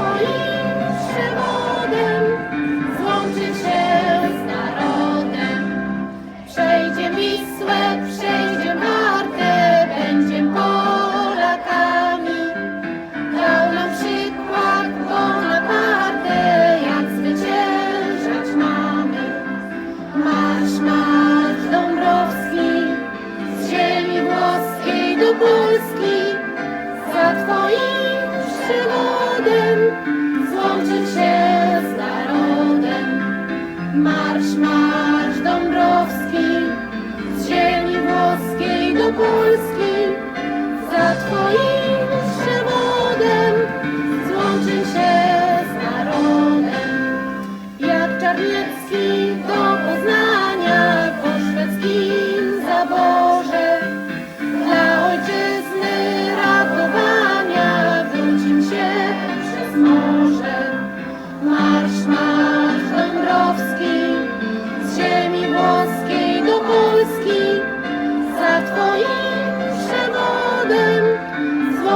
Za łączyć się z narodem. Marsz, marsz Dąbrowski, z ziemi włoskiej do Polski, za twoim przewodem złączyć się z narodem. Jak Czarniecki do Poznania.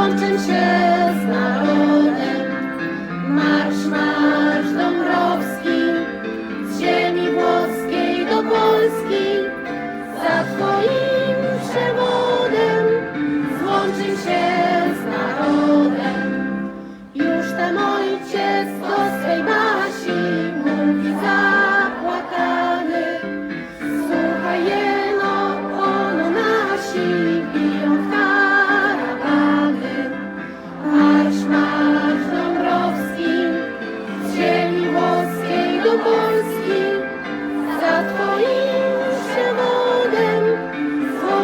mountain shade.